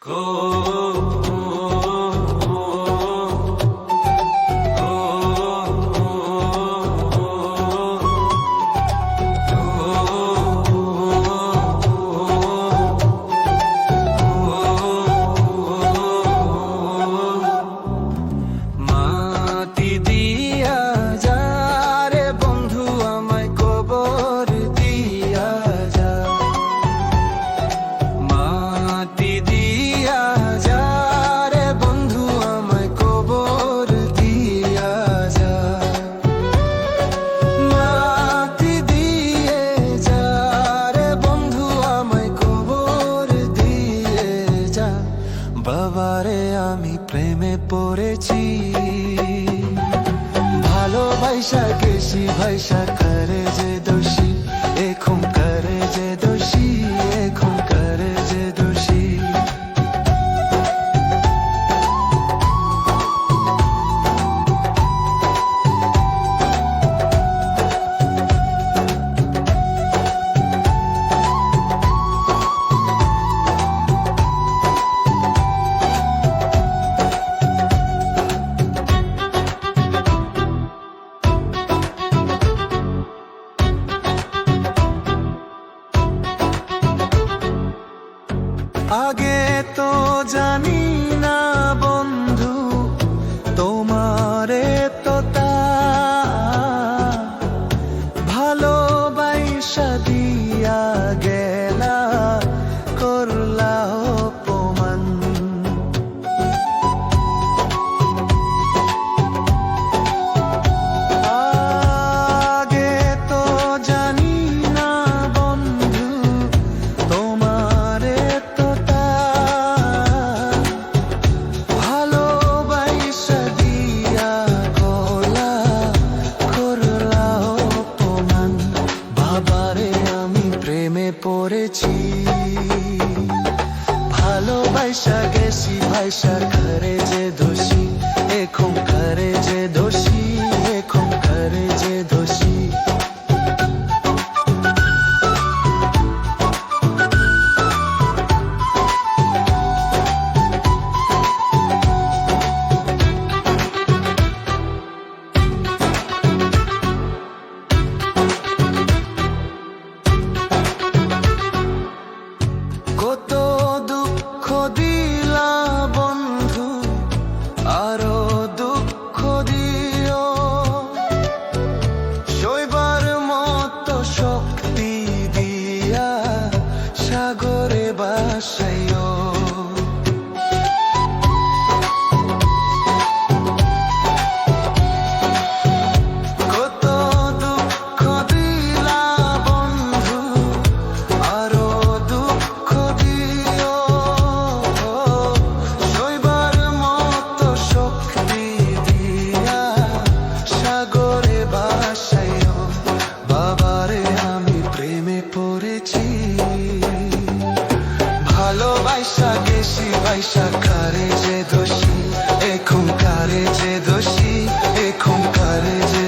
Go. যা বাবারে আমি প্রেমে পড়েছি। ভালোবাসা কেশি ভাইসা করে যে দোষী আগে তো জানি ভাইসা গেছি ভাইসা ঘরে যে দোষী এখন ঘরে যে দোষী করে বাসায়ও আয়সা কারে যে দোষী? এখন কারে যে দোষী? এখন কারে যে